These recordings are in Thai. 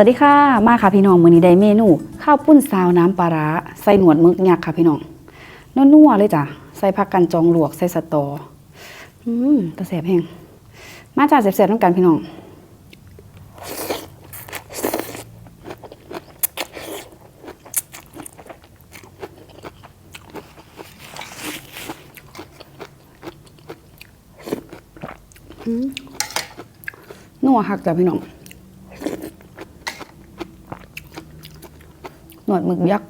สวัสดีค่ะ มาค่ะพี่น้องมื้อนี้ได้เมนู ข้าวปุ้นซาวน้ำปลาร้าใส่หนวดมึกยักษ์ค่ะพี่น้องนัวๆเลยจ้ะใส่ผักกันจองหลวกใส่สะตออืมตะแสบแห้งมาจ้าแสบๆน้ำกันพี่น้องนัวหักจ้ะพี่น้อง หนว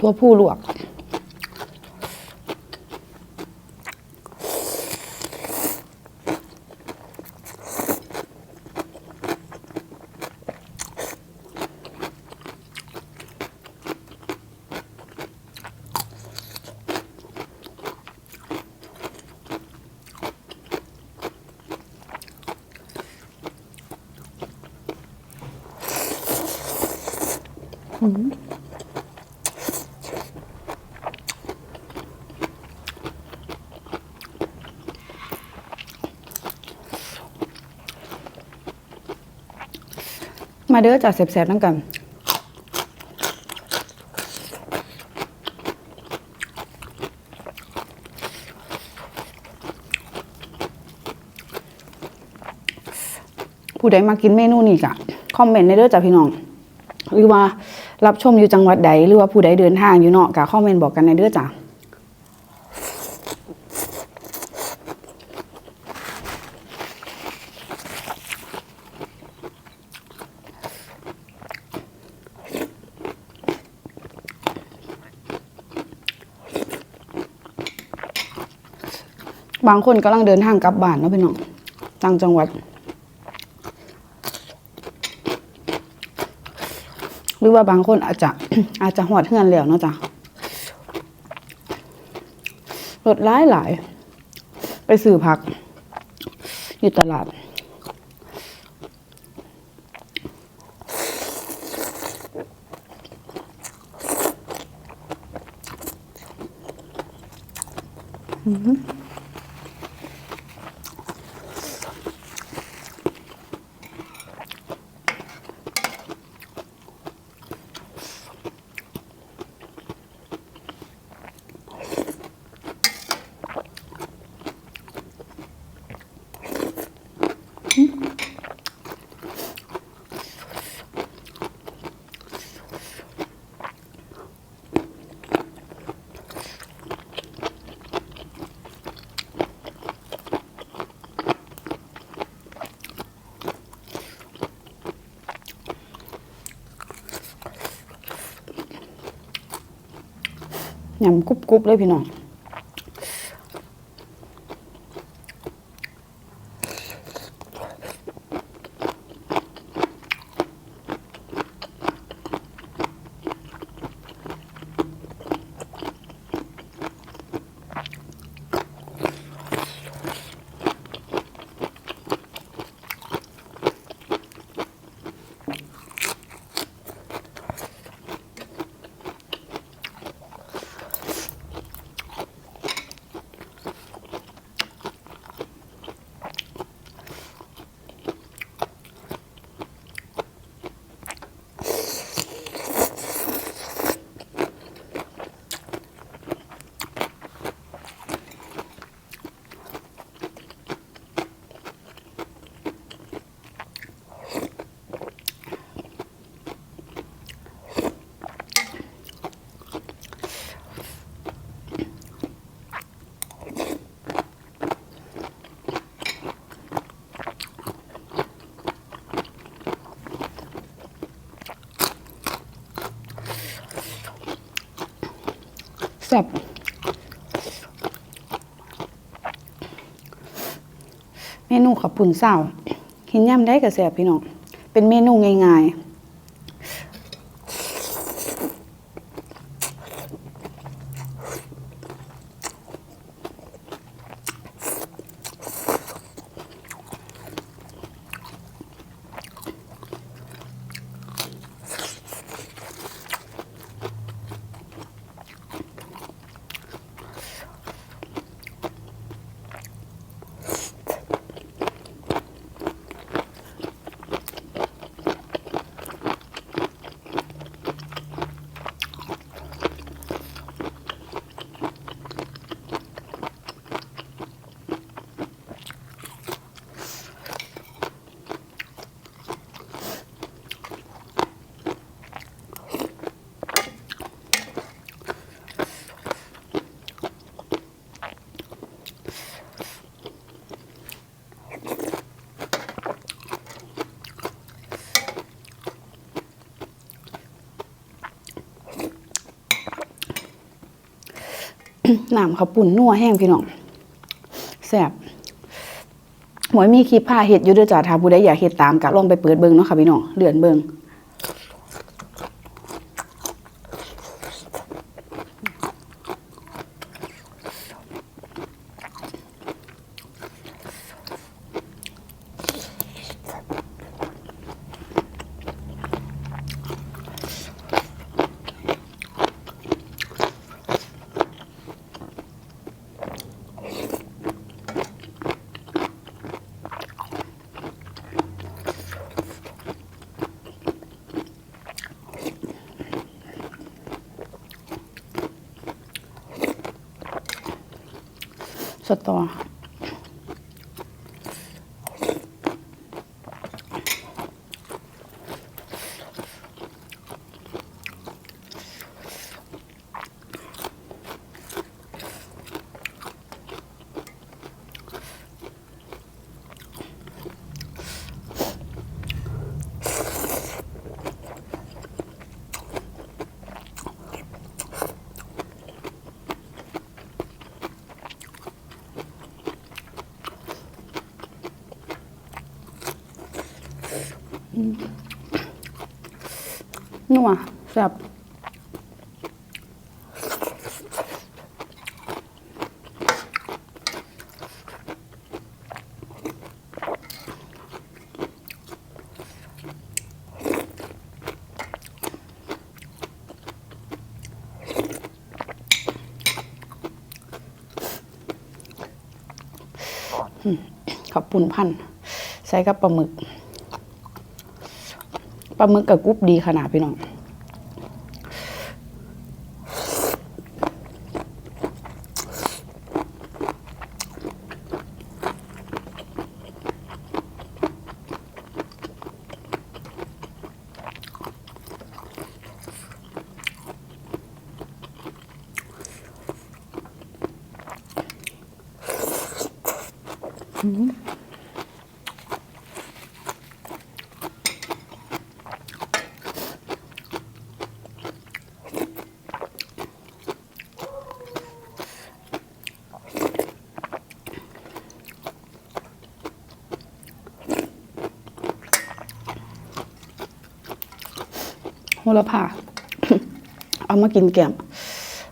ตัวผู้ลวก มาเด้อจ้ะแสบๆน้ำกันผู้ใดมากินเมนูนี้กะคอมเมนต์ในเด้อจ้ะพี่น้อง หรือว่ารับชมอยู่จังหวัดใดหรือว่าผู้ใดเดินทางอยู่เนาะกะคอมเมนต์บอกกันในเด้อจ้ะ บางคนกำลังเดินทางกลับบ้านเนาะพี่น้องต่างจังหวัด หรือว่าบางคนอาจจะอาจจะหอดเฮือนแล้วเนาะจ้ะรถร้ายหลาย ไปซื้อผัก อยู่ตลาดอือ ยำกรุบๆเลยพี่น้อง แซ่บ เมนูขับปุ่นเศร้ากินย่ำได้กับแซ่บพี่น้องเป็นเมนูง่ายๆ น้ำข้าวปุ่นนัวแห้งพี่น้องแซ่บหมวยมีคลิปผ้าเห็ดอยู่ด้วยจ้าถ้าผู้ใดอยากเห็ดตามกะลองไปเปิดเบิ่งเนาะค่ะพี่น้องเลื่อนเบิ่ง สตอ นัวแซ่บขอบปุ่นพัน ใส่กับปลาหมึก ปลาหมึกกับกรุบดีขนาดพี่น้อง โหระพา เอามากินแกม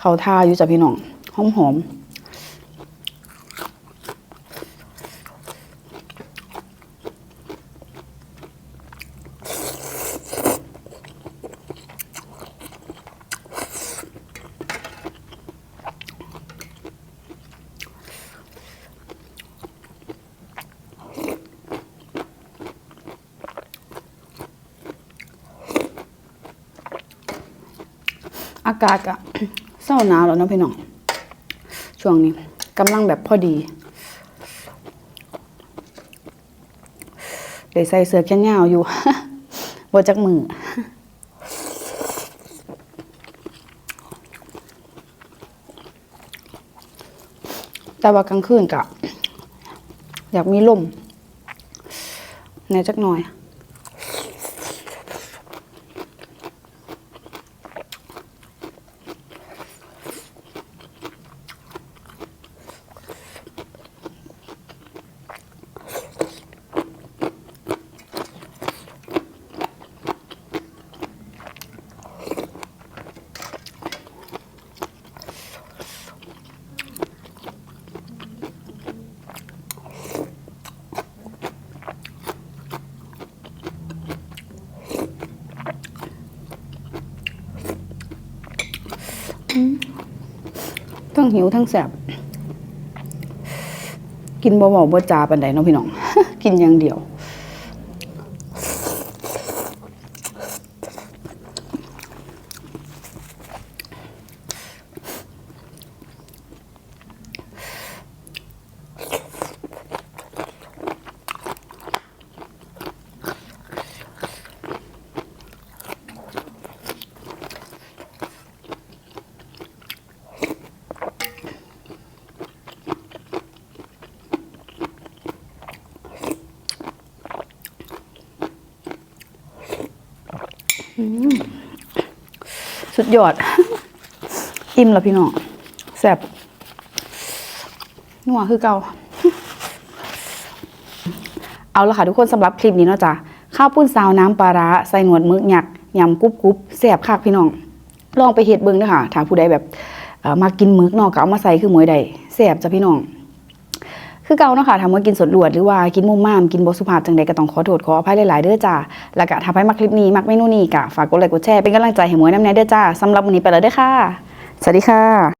เขาทาอยู่จ้ะพี่น้อง หอมหอมอากาศอะเศร้าหนาวแล้วเนาะพี่น้องช่วงนี้กำลังแบบพอดีเดี๋ยวใส่เสื้อแขนยาวอยู่บจักมือแต่ว่ากลางคืนกะอยากมีลมในจักหน่อย ทั้งหิวทั้งแสบกินบ่เบาบ่จาปันใดเนาะพี่น้อง กินอย่างเดียว สุดยอด อิ่มแล้วพี่น้องแซ่บนัวคือเก่า เอาละค่ะทุกคนสำหรับคลิปนี้เนาะจ้ะข้าวปุ้นซาวน้ำปลาร้าใส่หนวดมึกหยักยำกรุบกรุบแซ่บคักพี่น้อง ลองไปเฮ็ดเบิ่งด้อค่ะถ้าผู้ใดแบบมากินมึกนาะก็เอามาใส่คือหมวยใดแซ่บจ้ะพี่น้อง คือเก่าเนาะค่ะถ้ามากินสดลวดหรือว่ากินมุมม่ามกินบสุภาพจังใดก็ต้องขอโทษขออภัยหลายๆเด้อจ้าแล้วก็ถ้าใครมักคลิปนี้มักเมนูนี้ก็ฝากกดไลค์กดแชร์เป็นกำลังใจให้หมวยน้ำแน่เด้อจ้าสำหรับวันนี้ไปแล้วเด้อค่ะ สวัสดีค่ะ